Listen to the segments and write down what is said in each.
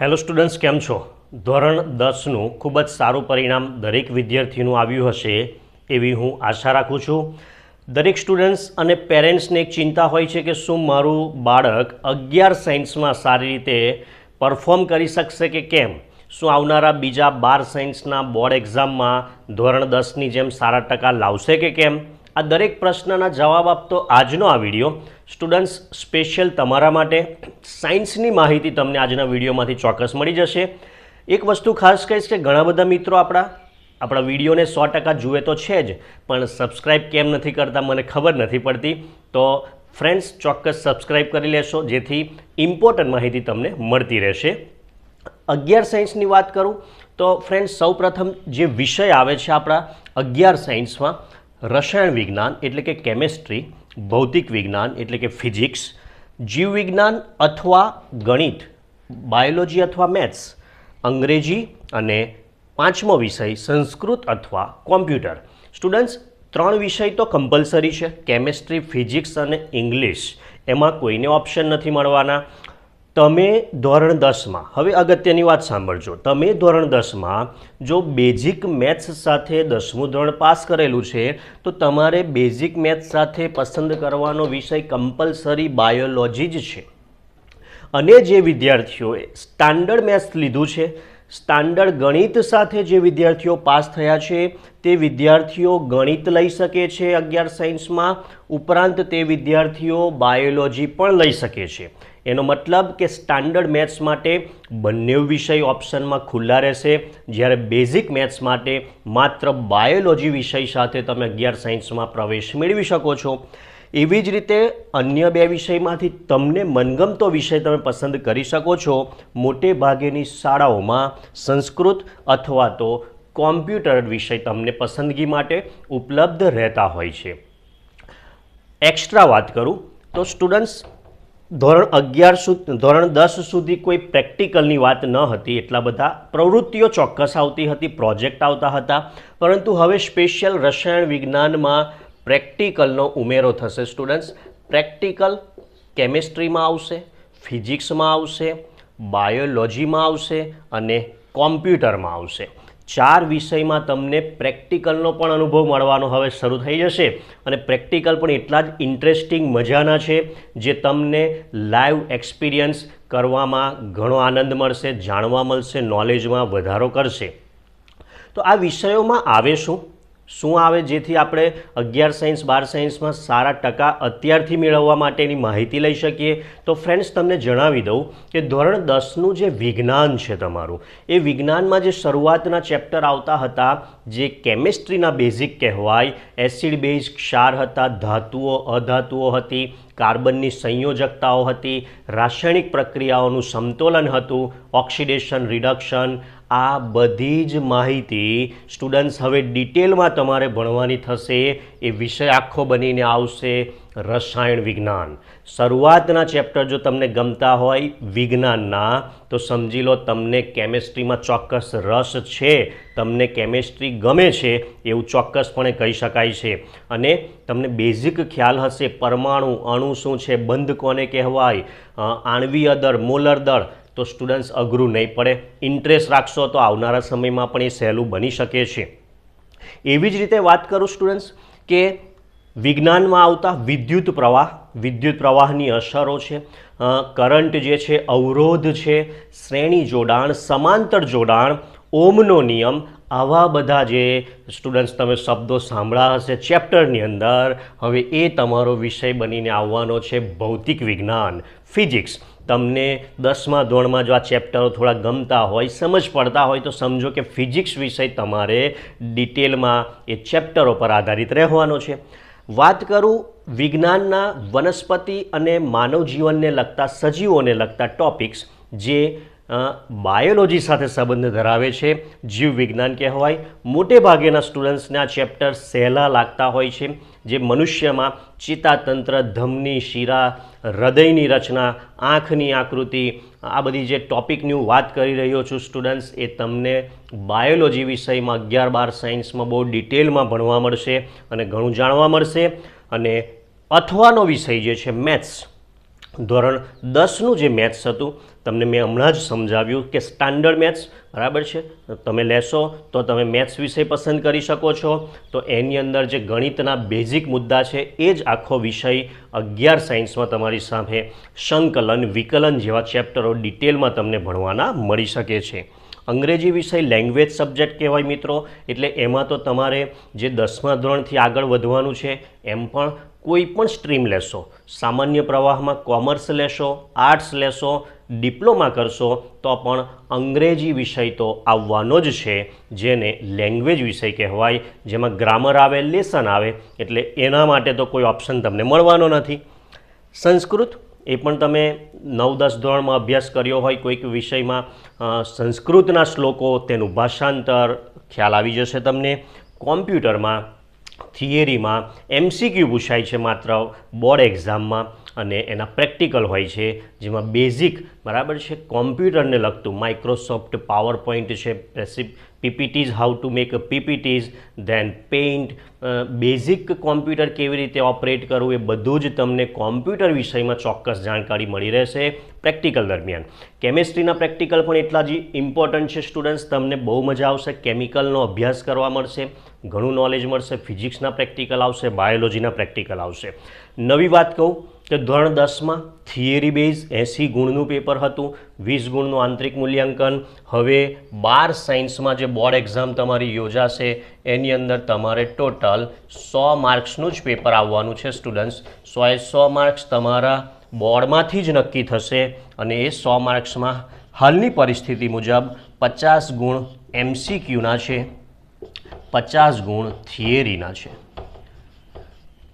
Hello students કેમ છો? ધોરણ દસનું ખૂબ જ સારું પરિણામ દરેક વિદ્યાર્થીનું આવ્યું હશે એવી હું આશા રાખું છું. દરેક સ્ટુડન્ટ્સ અને પેરેન્ટ્સને એક ચિંતા હોય છે કે શું મારું બાળક અગિયાર સાયન્સમાં સારી રીતે પરફોર્મ કરી શકશે કે કેમ? શું આવનારા બીજા બાર સાયન્સના બોર્ડ એક્ઝામમાં ધોરણ દસની જેમ સારા ટકા લાવશે કે કેમ? આ દરેક પ્રશ્નના જવાબ આપતો આજનો આ વીડિયો. સ્ટુડન્ટ્સ, સ્પેશિયલ તમારા માટે સાયન્સની માહિતી તમને આજના વિડીયોમાંથી ચોક્કસ મળી જશે. એક વસ્તુ ખાસ કહીશ કે ઘણા બધા મિત્રો આપણા આપણા વિડીયોને સો ટકા જુએ તો છે જ, પણ સબસ્ક્રાઇબ કેમ નથી કરતા મને ખબર નથી પડતી. તો ફ્રેન્ડ્સ, ચોક્કસ સબસ્ક્રાઇબ કરી લેશો, જેથી ઇમ્પોર્ટન્ટ માહિતી તમને મળતી રહેશે. અગિયાર સાયન્સની વાત કરું, તો ફ્રેન્ડ્સ, સૌપ્રથમ જે વિષય આવે છે આપણા અગિયાર સાયન્સમાં રસાયણ વિજ્ઞાન એટલે કે કેમેસ્ટ્રી ભૌતિક વિજ્ઞાન એટલે કે ફિઝિક્સ જીવવિજ્ઞાન અથવા ગણિત બાયોલોજી અથવા મેથ્સ અંગ્રેજી અને પાંચમો વિષય સંસ્કૃત અથવા કોમ્પ્યુટર સ્ટુડન્ટ્સ ત્રણ વિષય તો કમ્પલસરી છે કેમેસ્ટ્રી ફિઝિક્સ અને ઇંગ્લિશ એમાં કોઈને ઓપ્શન નથી મળવાના. તમે ધોરણ દસમાં, હવે અગત્યની વાત સાંભળજો. તમે ધોરણ દસમાં જો બેઝિક મેથ્સ સાથે દસમું ધોરણ પાસ કરેલું છે, તો તમારે બેઝિક મેથ્સ સાથે પસંદ કરવાનો વિષય કમ્પલસરી બાયોલોજી જ છે. અને જે વિદ્યાર્થીઓએ સ્ટાન્ડર્ડ મેથ્સ લીધું છે સ્ટાન્ડર્ડ ગણિત સાથે જે વિદ્યાર્થીઓ પાસ થયા છે, તે વિદ્યાર્થીઓ ગણિત લઈ શકે છે અગિયાર સાયન્સમાં ઉપરાંત તે વિદ્યાર્થીઓ બાયોલોજી પણ લઈ શકે છે. એનો મતલબ કે સ્ટાન્ડર્ડ મેથ્સ માટે બંને વિષય ઓપ્શનમાં ખુલ્લા રહેશે. જ્યારે બેઝિક મેથ્સ માટે માત્ર બાયોલોજી વિષય સાથે તમે અગિયાર સાયન્સમાં પ્રવેશ મેળવી શકો છો. એવી જ રીતે અન્ય બે વિષયમાંથી તમને મનગમતો વિષય તમે પસંદ કરી શકો છો. મોટે ભાગેની શાળાઓમાં સંસ્કૃત અથવા તો કોમ્પ્યુટર વિષય તમને પસંદગી માટે ઉપલબ્ધ રહેતા હોય છે. એક્સ્ટ્રા વાત કરું તો સ્ટુડન્ટ્સ ધોરણ અગિયાર સુધી ધોરણ દસ સુધી કોઈ પ્રેક્ટિકલની વાત ન હતી એટલા બધા. પ્રવૃત્તિઓ ચોક્કસ આવતી હતી, પ્રોજેક્ટ આવતા હતા. પરંતુ હવે સ્પેશિયલ રસાયણ વિજ્ઞાનમાં પ્રેક્ટિકલનો ઉમેરો થશે, સ્ટુડન્ટ્સ. પ્રેક્ટિકલ કેમેસ્ટ્રીમાં આવશે, ફિઝિક્સમાં આવશે, બાયોલોજીમાં આવશે અને કોમ્પ્યુટરમાં આવશે. ચાર વિષયમાં તમને પ્રેક્ટિકલનો પણ અનુભવ મળવાનો હવે શરૂ થઈ જશે. અને પ્રેક્ટિકલ પણ એટલા જ ઇન્ટરેસ્ટિંગ મજાના છે જે તમને લાઈવ એક્સપિરિયન્સ કરવામાં ઘણો આનંદ મળશે, જાણવા મળશે, નોલેજમાં વધારો કરશે. તો આ વિષયોમાં આવે શું? શું આવે જેથી આપણે અગિયાર સાયન્સ, બાર સાયન્સમાં સારા ટકા અત્યારથી મેળવવા માટેની માહિતી લઈ શકીએ? તો ફ્રેન્ડ્સ, તમને જણાવી દઉં કે ધોરણ દસનું જે વિજ્ઞાન છે તમારું, એ વિજ્ઞાનમાં જે શરૂઆતના ચેપ્ટર આવતા હતા, જે કેમેસ્ટ્રીના બેઝિક કહેવાય એસિડ બેઝ ક્ષાર હતા, ધાતુઓ, અધાતુઓ હતી કાર્બનની સંયોજકતાઓ હતી, રાસાયણિક પ્રક્રિયાઓનું સમતોલન હતું, ઓક્સિડેશન, રિડક્શન, આ બધી જ માહિતી સ્ટુડન્ટ્સ હવે ડિટેલમાં તમારે ભણવાની થશે, એ વિષય આખો બનીને આવશે. રસાયણ વિજ્ઞાન. શરૂઆતના ચેપ્ટર જો તમને ગમતા હોય વિજ્ઞાનના, તો સમજી લો તમને કેમેસ્ટ્રીમાં ચોક્કસ રસ છે, તમને કેમેસ્ટ્રી ગમે છે, એવું ચોક્કસપણે કહી શકાય છે. અને તમને બેઝિક ખ્યાલ હશે, પરમાણુ, અણુ શું છે, બંધ કોને કહેવાય આણવીય દળ મોલર દળ, તો સ્ટુડન્ટ્સ અઘરું નહીં પડે. ઇન્ટરેસ્ટ રાખશો તો આવનારા સમયમાં પણ એ સહેલું બની શકે છે. એવી જ રીતે વાત કરું સ્ટુડન્ટ્સ કે વિજ્ઞાનમાં આવતા વિદ્યુત પ્રવાહ, વિદ્યુત પ્રવાહની અસરો છે કરંટ જે છે, અવરોધ છે, શ્રેણી જોડાણ, સમાંતર જોડાણ ઓમનો નિયમ, આવા બધા જે સ્ટુડન્ટ્સ તમે શબ્દો સાંભળ્યા હશે ચેપ્ટરની અંદર, હવે એ તમારો વિષય બનીને આવવાનો છે ભૌતિક વિજ્ઞાન ફિઝિક્સ તમને દસમા ધોરણમાં જો આ ચેપ્ટરો થોડા ગમતા હોય, સમજ પડતા હોય, તો સમજો કે ફિઝિક્સ વિષય તમારે ડિટેલમાં એ ચેપ્ટરો પર આધારિત રહેવાનો છે. વાત કરું વિજ્ઞાનના વનસ્પતિ અને માનવ જીવનને લગતા સજીવોને લગતા ટોપિક્સ જે બાયોલોજી સાથે સંબંધ ધરાવે છે. જીવ વિજ્ઞાન કહેવાય. મોટે ભાગેના સ્ટુડન્ટ્સને ચેપ્ટર સહેલા લાગતા હોય છે. જે મનુષ્યમાં ચેતાતંત્ર, ધમની, શિરા, હૃદયની રચના, આંખની આકૃતિ આ બધી જે ટોપિકની હું વાત કરી રહ્યો છું સ્ટુડન્ટ્સ એ તમને બાયોલોજી વિષયમાં અગિયાર બાર સાયન્સમાં બહુ ડિટેલમાં ભણવા મળશે અને ઘણું જાણવા મળશે. અને અથવાનો વિષય જે છે મેથ્સ ધોરણ દસનું જે મેથ્સ હતું, તમને મેં હમણાં જ સમજાવ્યું કે સ્ટાન્ડર્ડ મેથ્સ, બરાબર છે? તમે લેશો, તો તમે મેથ્સ વિષય પસંદ કરી શકો છો. તો એની અંદર જે ગણિતના બેઝિક મુદ્દા છે, એ જ આખો વિષય અગિયાર સાયન્સમાં તમારી સામે સંકલન, વિકલન જેવા ચેપ્ટરો ડિટેલમાં તમને ભણવાના મળી શકે છે. અંગ્રેજી વિષય લેંગ્વેજ સબ્જેક્ટ કહેવાય મિત્રો, એટલે એમાં તો તમારે જે દસમા ધોરણથી આગળ વધવાનું છે, એમ પણ કોઈ પણ સ્ટ્રીમ લેશો, સામાન્ય પ્રવાહમાં કોમર્સ લેશો, આર્ટ્સ લેશો, ડિપ્લોમા કરશો, તો પણ અંગ્રેજી વિષય તો આવવાનો જ છે, જેને લેંગ્વેજ વિષય કહેવાય, જેમાં ગ્રામર આવે, લેસન આવે, એટલે એના માટે તો કોઈ ઓપ્શન તમને મળવાનો નથી. સંસ્કૃત એ પણ તમે નવ દસ ધોરણમાં અભ્યાસ કર્યો હોય, કોઈક વિષયમાં સંસ્કૃતના શ્લોકો, તેનું ભાષાંતર, ખ્યાલ આવી જશે તમને. કોમ્પ્યુટરમાં થિયરીમાં એમસીક્યુ પૂછાય છે માત્ર બોર્ડ એક્ઝામમાં. અને એના પ્રેક્ટિકલ હોય છે, જેમાં બેઝિક બરાબર છે, કોમ્પ્યુટરને લગતું માઇક્રોસોફ્ટ પાવર પોઈન્ટ છે PPTs how to make PPTs then paint basic computer કેવી રીતે ઓપરેટ કરવું એ બધું જ તમને કોમ્પ્યુટર વિષયમાં ચોક્કસ જાણકારી મળી રહેશે પ્રેક્ટિકલ દરમિયાન. કેમેસ્ટ્રીના પ્રેક્ટિકલ પણ એટલા જ ઇમ્પોર્ટન્ટ છે સ્ટુડન્ટ્સ, તમને બહુ મજા આવશે, કેમિકલનો અભ્યાસ કરવા મળશે, ઘણું નોલેજ મળશે ફિઝિક્સના પ્રેક્ટિકલ આવશે બાયોલોજીના પ્રેક્ટિકલ આવશે. નવી વાત કહું કે ધોરણ દસમાં થિયરી બેઝ એંસી ગુણનું પેપર હતું, વીસ ગુણનું આંતરિક મૂલ્યાંકન. હવે બાર સાયન્સમાં જે બોર્ડ એક્ઝામ તમારી યોજાશે, એની અંદર તમારે ટોટલ સો માર્ક્સનું જ પેપર આવવાનું છે સ્ટુડન્ટ્સ. સોએ સો માર્ક્સ તમારા બોર્ડમાંથી જ નક્કી થશે અને એ સો માર્ક્સમાં હાલની પરિસ્થિતિ મુજબ પચાસ ગુણ એમસીક્યુના છે, પચાસ ગુણ થિયરીના છે.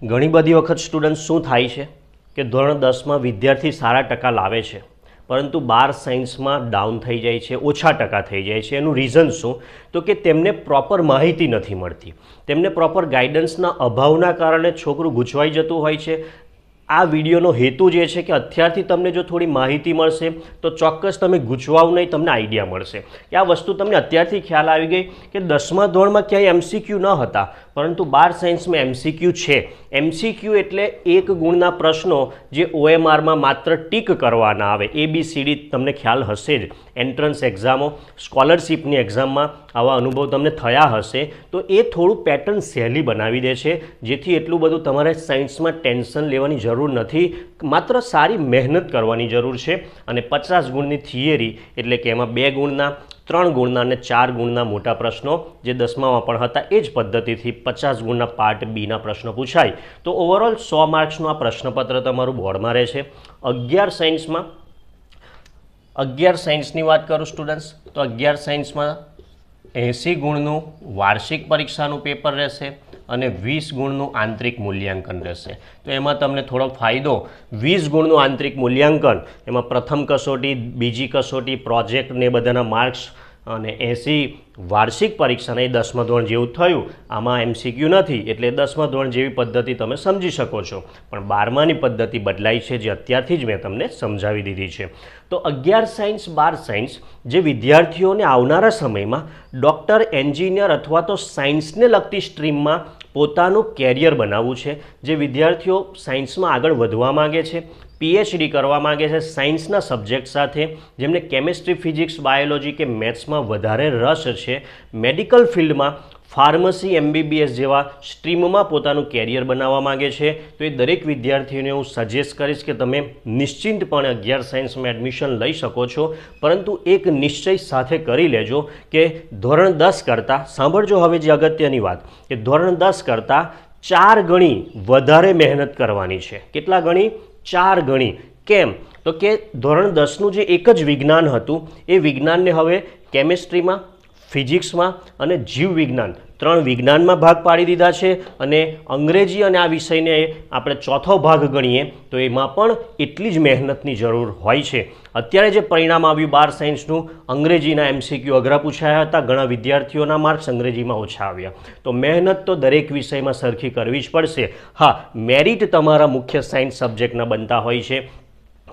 ઘણી બધી વખત સ્ટુડન્ટ શું થાય છે? કે ધોરણ દસમાં વિદ્યાર્થી સારા ટકા લાવે છે, પરંતુ બાર સાયન્સમાં ડાઉન થઈ જાય છે, ઓછા ટકા થઈ જાય છે. એનું રીઝન શું? તો કે તેમને પ્રોપર માહિતી નથી મળતી. તેમને પ્રોપર ગાઈડન્સના અભાવના કારણે છોકરું ગૂંચવાઈ જતું હોય છે. આ વિડીયોનો હેતુ જે છે કે અત્યારથી તમને જો થોડી માહિતી મળશે, તો ચોક્કસ તમે ગૂંચવાવ નહીં, તમને આઈડિયા મળશે. કે આ વસ્તુ તમને અત્યારથી ખ્યાલ આવી ગઈ કે દસમા ધોરણમાં ક્યાંય એમસીક્યુ ન હતા પરંતુ બાર સાયન્સમાં એમસીક્યુ છે. એમસીક્યુ એટલે એક ગુણના પ્રશ્નો જે ઓએમઆરમાં માત્ર ટીક કરવાના આવે. એ, બી સીડી તમને ખ્યાલ હશે જ. એન્ટ્રન્સ એક્ઝામો સ્કોલરશિપની એક્ઝામમાં આવા અનુભવ તમને થયા હશે. તો એ થોડું પેટર્ન સહેલી બનાવી દે છે. જેથી એટલું બધું તમારે સાયન્સમાં ટેન્શન લેવાની જરૂર નથી. માત્ર સારી મહેનત કરવાની જરૂર છે અને પચાસ ગુણની થિયરી એટલે કે એમાં બે ગુણના, ત્રણ ગુણના અને ચાર ગુણના મોટા પ્રશ્નો, જે દસમામાં પણ હતા, એ જ પદ્ધતિથી પચાસ ગુણના પાર્ટ બીના પ્રશ્નો પૂછાય. તો ઓવરઓલ સો માર્ક્સનું આ પ્રશ્નપત્ર તમારું બોર્ડમાં રહેશે. અગિયાર સાયન્સમાં અગિયાર સાયન્સની વાત કરું સ્ટુડન્ટ્સ તો અગિયાર સાયન્સમાં એંસી ગુણનું વાર્ષિક પરીક્ષાનું પેપર રહેશે અને વીસ ગુણનું આંતરિક મૂલ્યાંકન રહેશે. તો એમાં તમને થોડોક ફાયદો, વીસ ગુણનું આંતરિક મૂલ્યાંકન, એમાં પ્રથમ કસોટી, બીજી કસોટી, પ્રોજેક્ટ ને બધાના માર્ક્સ અને એંસી વાર્ષિક પરીક્ષાને એ દસમા ધોરણ જેવું થયું. આમાં એમસીક્યુ નથી, એટલે દસમા ધોરણ જેવી પદ્ધતિ તમે સમજી શકો છો. પણ બારમાની પદ્ધતિ બદલાઈ છે જે અત્યારથી જ મેં તમને સમજાવી દીધી છે. તો અગિયાર સાયન્સ, બાર સાયન્સ જે વિદ્યાર્થીઓને આવનારા સમયમાં ડૉક્ટર, એન્જિનિયર અથવા તો સાયન્સને લગતી સ્ટ્રીમમાં પોતાનું કેરિયર બનાવવું છે, જે વિદ્યાર્થીઓ સાયન્સમાં આગળ વધવા માગે છે પીએચડી કરવા માગે છે સાયન્સના સબ્જેક્ટ સાથે, જેમને કેમિસ્ટ્રી, ફિઝિક્સ, બાયોલોજી કે મેથ્સમાં વધારે રસ છે, મેડિકલ ફિલ્ડમાં ફાર્મસી, એમબીબીએસ જેવા સ્ટ્રીમમાં પોતાનું કેરિયર બનાવવા માગે છે. તો એ દરેક વિદ્યાર્થીઓને હું સજેસ્ટ કરીશ કે તમે નિશ્ચિંતપણે અગિયાર સાયન્સમાં એડમિશન લઈ શકો છો. પરંતુ એક નિશ્ચય સાથે કરી લેજો કે ધોરણ દસ કરતાં, સાંભળજો હવે જે અગત્યની વાત, કે ધોરણ દસ કરતાં ચાર ગણી વધારે મહેનત કરવાની છે. કેટલા ગણી? ચાર ગણી. કેમ? તો કે ધોરણ દસનું જે એક જ વિજ્ઞાન હતું, એ વિજ્ઞાનને હવે કેમિસ્ટ્રીમાં ફિઝિક્સમાં અને જીવવિજ્ઞાન. ત્રણ વિજ્ઞાનમાં ભાગ પાડી દીધા છે અને અંગ્રેજી અને આ વિષયને આપણે ચોથો ભાગ ગણીએ તો એમાં પણ એટલી જ મહેનતની જરૂર હોય છે. અત્યારે જે પરિણામ આવ્યું બાર સાયન્સનું, અંગ્રેજીના એમસીક્યુ અઘરા પૂછાયા હતા, ઘણા વિદ્યાર્થીઓના માર્ક્સ અંગ્રેજીમાં ઓછા આવ્યા. તો મહેનત તો દરેક વિષયમાં સરખી કરવી જ પડશે. હા, મેરિટ તમારા મુખ્ય સાયન્સ સબ્જેક્ટના બનતા હોય છે.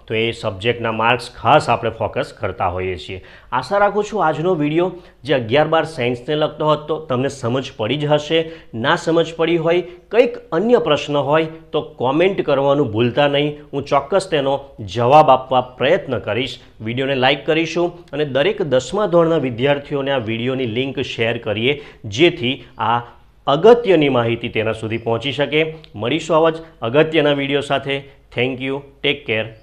તો એ સબ્જેક્ટના માર્ક્સ ખાસ આપણે ફોકસ કરતા હોઈએ છીએ. આશા રાખું છું આજનો વીડિયો જે અગિયાર બાર સાયન્સને લગતો હતો, તમને સમજ પડી જ હશે. ના સમજ પડી હોય, કંઈક અન્ય પ્રશ્ન હોય, તો કોમેન્ટ કરવાનું ભૂલતા નહીં. હું ચોક્કસ તેનો જવાબ આપવા પ્રયત્ન કરીશ. વિડીયોને લાઇક કરીશું અને દરેક દસમા ધોરણના વિદ્યાર્થીઓને આ વિડીયોની લિંક શેર કરીએ, જેથી આ અગત્યની માહિતી તેના સુધી પહોંચી શકે. મળીશું આવા જ અગત્યના વીડિયો સાથે. Thank you. Take care.